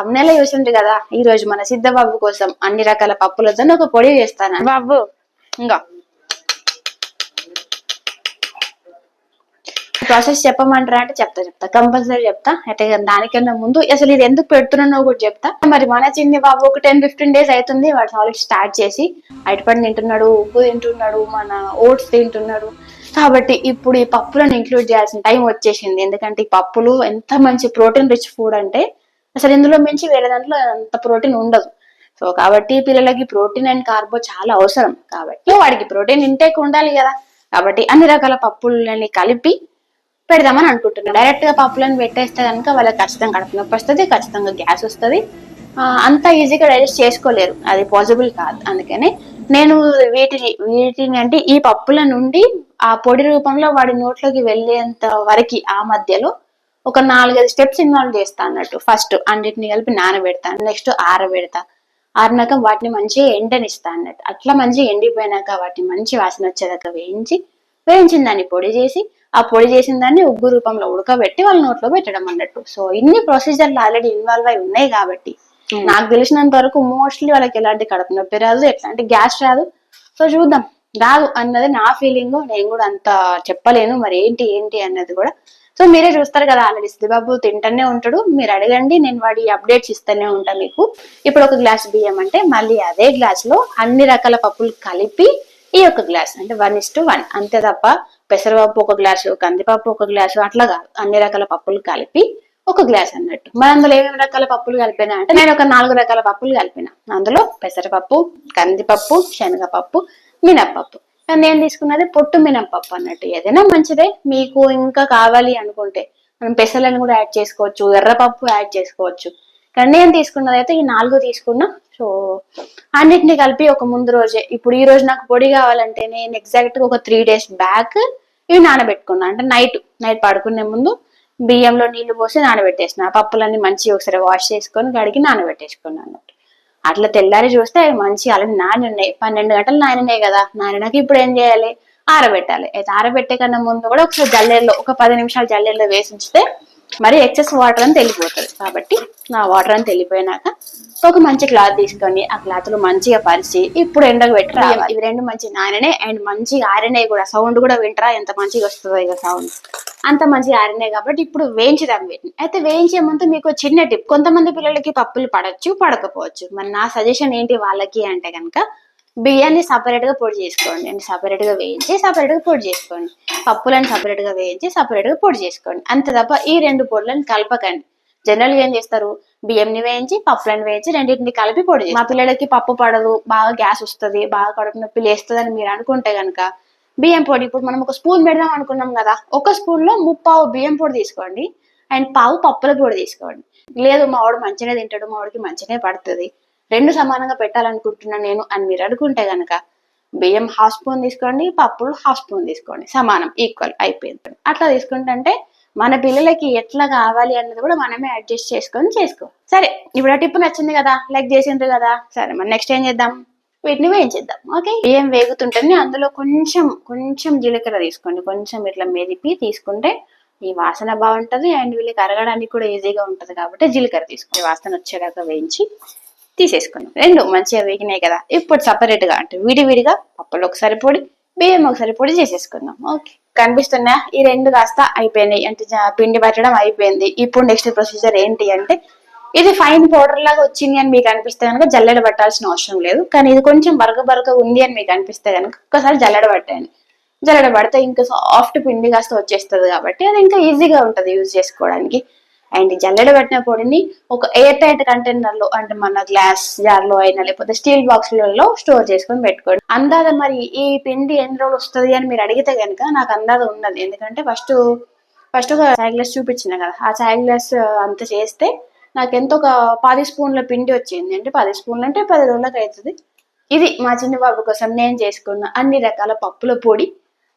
తమ్నేలో చూసిండ్రు కదా. ఈ రోజు మన సిద్ధబాబు కోసం అన్ని రకాల పప్పులతో ఒక పొడి చేస్తాను. బాబు. ఇంకా ప్రాసెస్ చెప్పమంటారా అంటే చెప్తా చెప్తా. కంపల్సరీ చెప్తా. అయితే దానికన్నా ముందు అసలు ఇది ఎందుకు పెడుతున్నానో కూడా చెప్తా. మరి మన చిన్ని బాబు ఒక టెన్ ఫిఫ్టీన్ డేస్ అవుతుంది. వాడు సాలిడ్ స్టార్ట్ చేసి అరటిపండు తింటున్నాడు ఉప్పు తింటున్నాడు మన ఓట్స్ తింటున్నాడు. కాబట్టి ఇప్పుడు ఈ పప్పులను ఇంక్లూడ్ చేయాల్సిన టైం వచ్చేసింది. ఎందుకంటే ఈ పప్పులు ఎంత మంచి ప్రోటీన్ రిచ్ ఫుడ్ అంటే అసలు ఇందులో మించి వేరే దాంట్లో అంత ప్రోటీన్ ఉండదు. సో కాబట్టి పిల్లలకి ప్రోటీన్ అండ్ కార్బో చాలా అవసరం. కాబట్టి వాడికి ప్రోటీన్ ఇంటేక్ ఉండాలి కదా. కాబట్టి అన్ని రకాల పప్పులని కలిపి పెడదామని అనుకుంటున్నాను. డైరెక్ట్గా పప్పులను పెట్టేస్తే కనుక వాళ్ళకి ఖచ్చితంగా కడుపు నొప్పి వస్తుంది ఖచ్చితంగా గ్యాస్ వస్తుంది. అంత ఈజీగా డైజెస్ట్ చేసుకోలేరు. అది పాసిబుల్ కాదు. అందుకని నేను వీటిని వీటిని అంటే ఈ పప్పుల నుండి ఆ పొడి రూపంలో వాడి నోట్లోకి వెళ్ళేంత వరకు ఆ మధ్యలో ఒక నాలుగైదు స్టెప్స్ ఇన్వాల్వ్ చేస్తా అన్నట్టు. ఫస్ట్ అన్నిటిని కలిపి నానబెడతాను నెక్స్ట్ ఆరబెడతా. ఆరినాక వాటిని మంచిగా ఎండనిస్తా అన్నట్టు. అట్లా మంచిగా ఎండిపోయినాక వాటిని మంచి వాసన వచ్చేదాకా వేయించి వేయించిన దాన్ని పొడి చేసి ఆ పొడి చేసిన దాన్ని ఉగ్గు రూపంలో ఉడకబెట్టి వాళ్ళ నోట్లో పెట్టడం అన్నట్టు. సో ఇన్ని ప్రొసీజర్లు ఆల్రెడీ ఇన్వాల్వ్ అయి ఉన్నాయి కాబట్టి నాకు తెలిసినంత వరకు మోస్ట్లీ వాళ్ళకి ఎలాంటి కడుపు నొప్పి రాదు ఎట్లాంటి గ్యాస్ రాదు. సో చూద్దాం. రాదు అన్నది నా ఫీలింగ్ నేను కూడా అంత చెప్పలేను. మరి ఏంటి ఏంటి అన్నది కూడా సో మీరే చూస్తారు కదా ఆల్రెడీ సిద్ధిబాబు తింటూనే ఉంటాడు. మీరు అడగండి నేను వాడి అప్డేట్స్ ఇస్తూనే ఉంటా మీకు. ఇప్పుడు ఒక గ్లాస్ బియ్యం అంటే మళ్ళీ అదే గ్లాస్లో అన్ని రకాల పప్పులు కలిపి ఈ ఒక గ్లాస్ అంటే వన్ ఇస్ టు వన్ అంతే తప్ప పెసరపప్పు ఒక గ్లాసు కందిపప్పు ఒక గ్లాసు అట్లా కాదు. అన్ని రకాల పప్పులు కలిపి ఒక గ్లాస్ అన్నట్టు. మరి అందులో ఏమేమి రకాల పప్పులు కలిపినా అంటే నేను ఒక నాలుగు రకాల పప్పులు కలిపిన. అందులో పెసరపప్పు కందిపప్పు శనగపప్పు మినప్పప్పు. కానీ నేను తీసుకున్నది? పొట్టు మినప్పప్పు అన్నట్టు. ఏదైనా మంచిదే. మీకు ఇంకా కావాలి అనుకుంటే. మనం పెసలను కూడా యాడ్ చేసుకోవచ్చు. ఎర్రపప్పు యాడ్ చేసుకోవచ్చు. కానీ నేను తీసుకున్నది అయితే ఈ నాలుగు తీసుకున్నా. సో అన్నిటిని కలిపి ఒక ముందు రోజే. ఇప్పుడు ఈ రోజు నాకు పొడి కావాలంటే నేను ఎగ్జాక్ట్గా ఒక త్రీ డేస్ బ్యాక్ ఇవి నానబెట్టుకున్నా. అంటే నైట్ నైట్ పడుకునే ముందు బియ్యంలో నీళ్ళు పోసి నానబెట్టేసిన. పప్పులన్నీ మంచిగా ఒకసారి వాష్ చేసుకొని కడిగి నానబెట్టేసుకున్నాను అన్నట్టు. అట్లా తెల్లారి చూస్తే అవి మంచి అలా నాని ఉన్నాయి పన్నెండు గంటలు నానినాయి కదా. నానినాక ఇప్పుడు ఏం చేయాలి? ఆరబెట్టాలి. అయితే ఆరబెట్టే కన్నా ముందు కూడా ఒకసారి జల్లెల్లో ఒక పది నిమిషాలు జల్లెల్లో వేసి ఉంచితే మరి ఎక్సెస్ వాటర్ అని తెలిపోతుంది కాబట్టి నా వాటర్ అని తెలిపోయినాక ఒక మంచి క్లాత్ తీసుకొని ఆ క్లాత్లో మంచిగా పరిచి ఇప్పుడు ఎండకు పెట్టి రావాలి. ఇవి రెండు మంచి నాననే అండ్ మంచిగా ఆరినాయి కూడా సౌండ్ కూడా వింటరా? ఎంత మంచిగా వస్తుందో ఇక సౌండ్. అంత మంచిగా ఆరినాయి కాబట్టి ఇప్పుడు వేయించుదాం వీటిని. అయితే వేయించే ముందు మీకు చిన్న టిప్. కొంతమంది పిల్లలకి పప్పులు పడచ్చు పడకపోవచ్చు. మరి నా సజెషన్ ఏంటి వాళ్ళకి అంటే కనుక బియ్యాన్ని సపరేట్గా పొడి చేసుకోండి. అండ్ సపరేట్గా వేయించి సపరేట్గా పొడి చేసుకోండి. పప్పులను సపరేట్గా వేయించి సపరేట్గా పొడి చేసుకోండి. అంతే తప్ప ఈ రెండు పొడులను కలపకండి. జనరల్గా ఏం చేస్తారు? బియ్యంని వేయించి పప్పులను వేయించి రెండింటిని కలిపి పొడి మా పిల్లలకి పప్పు పడదు బాగా గ్యాస్ వస్తుంది బాగా కడుపు నొప్పి లేస్తుంది అని మీరు అనుకుంటే కనుక బియ్యం పొడి. ఇప్పుడు మనం ఒక స్పూన్ పెడదాం అనుకున్నాం కదా ఒక స్పూన్లో ముప్పావు బియ్యం పొడి తీసుకోండి. అండ్ పావు పప్పుల పొడి తీసుకోండి. లేదు మా వాడు మంచిగా తింటాడు మా వాడికి మంచిగా పడుతుంది. రెండు సమానంగా పెట్టాలనుకుంటున్నాను నేను అని మీరు అనుకుంటే గనక బియ్యం హాఫ్ స్పూన్ తీసుకోండి పప్పులు హాఫ్ స్పూన్ తీసుకోండి. సమానం ఈక్వల్ అయిపోయింది. అట్లా తీసుకుంటుంటే మన పిల్లలకి ఎట్లా కావాలి అన్నది కూడా మనమే అడ్జస్ట్ చేసుకొని చేసుకో. సరే ఇప్పుడు ఆ టిప్ నచ్చింది కదా లైక్ చేసిండ్రు కదా. సరే మరి నెక్స్ట్ ఏం చేద్దాం? వీటిని వేయించేద్దాం ఓకే? ఏం వేగుతుంటే అందులో కొంచెం కొంచెం జీలకర్ర తీసుకోండి. కొంచెం ఇట్లా మెదిపి తీసుకుంటే ఈ వాసన బాగుంటుంది అండ్ వీళ్ళకి అరగడానికి కూడా ఈజీగా ఉంటుంది కాబట్టి జీలకర్ర తీసుకోండి. వాసన వచ్చేదాకా వేయించి తీసేసుకున్నాం రెండు మంచిగా వేగినాయి కదా ఇప్పుడు సపరేట్గా అంటే విడివిడిగా పప్పులు ఒకసారి పొడి బియ్యం ఒకసారి పొడి చేసేసుకుందాం ఓకే? కనిపిస్తున్నా ఈ రెండు కాస్త అయిపోయినాయి. అంటే పిండి పట్టడం అయిపోయింది. ఇప్పుడు నెక్స్ట్ ప్రొసీజర్ ఏంటి అంటే ఇది ఫైన్ పౌడర్ లాగా వచ్చింది అని మీకు అనిపిస్తే కనుక జల్లెడ పట్టాల్సిన అవసరం లేదు. కానీ ఇది కొంచెం బరక బరక ఉంది అని మీకు అనిపిస్తే కనుక ఒక్కసారి జల్లెడ పట్టండి జల్లెడ పడితే ఇంకా సాఫ్ట్ పిండి కాస్త వచ్చేస్తుంది కాబట్టి అది ఇంకా ఈజీగా ఉంటుంది యూజ్ చేసుకోవడానికి. అండ్ జల్లెడ పెట్టిన పొడిని ఒక ఎయిర్ టైట్ కంటైనర్లో అంటే మన గ్లాస్ జార్లో అయినా లేకపోతే స్టీల్ బాక్స్లలో స్టోర్ చేసుకొని పెట్టుకోండి. అందాద మరి ఈ పిండి ఎన్ని రోజులు వస్తుంది అని మీరు అడిగితే కనుక నాకు అందాద ఉన్నది. ఎందుకంటే ఫస్ట్ ఫస్ట్ ఒక చాయ్ గ్లాస్ చూపించిన కదా. ఆ చాయ్ గ్లాస్ అంత చేస్తే నాకు ఎంత ఒక పది స్పూన్ల పిండి వచ్చింది అంటే పది స్పూన్లు అంటే పది రోజులకు అవుతుంది ఇది మా చిన్న బాబు కోసం నేను చేసుకున్న అన్ని రకాల పప్పుల పొడి.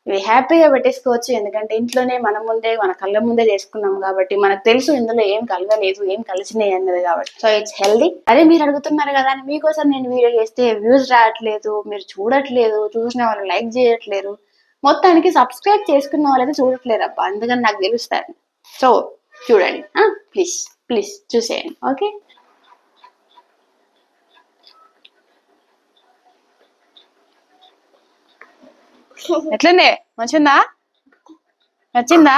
ఇవి హ్యాపీగా పెట్టేసుకోవచ్చు. ఎందుకంటే ఇంట్లోనే మన ముందే మన కళ్ళ ముందే చేసుకున్నాం కాబట్టి మనకు తెలుసు ఇందులో ఏం కలగలేదు ఏం కలిసినాయి అన్నది కాబట్టి. సో ఇట్స్ హెల్దీ అదే మీరు అడుగుతున్నారు కదా అని మీకోసం నేను వీడియో చేస్తే వ్యూస్ రావట్లేదు మీరు చూడట్లేదు చూసిన వాళ్ళు లైక్ చేయట్లేరు. మొత్తానికి సబ్స్క్రైబ్ చేసుకున్న వాళ్ళైతే చూడట్లేరు అబ్బా అందుకని నాకు తెలుస్తారు సో చూడండి. Ah, ప్లీజ్ ప్లీజ్ చూసేయండి ఓకే ఎట్లనే నచ్చిందా నచ్చిందా?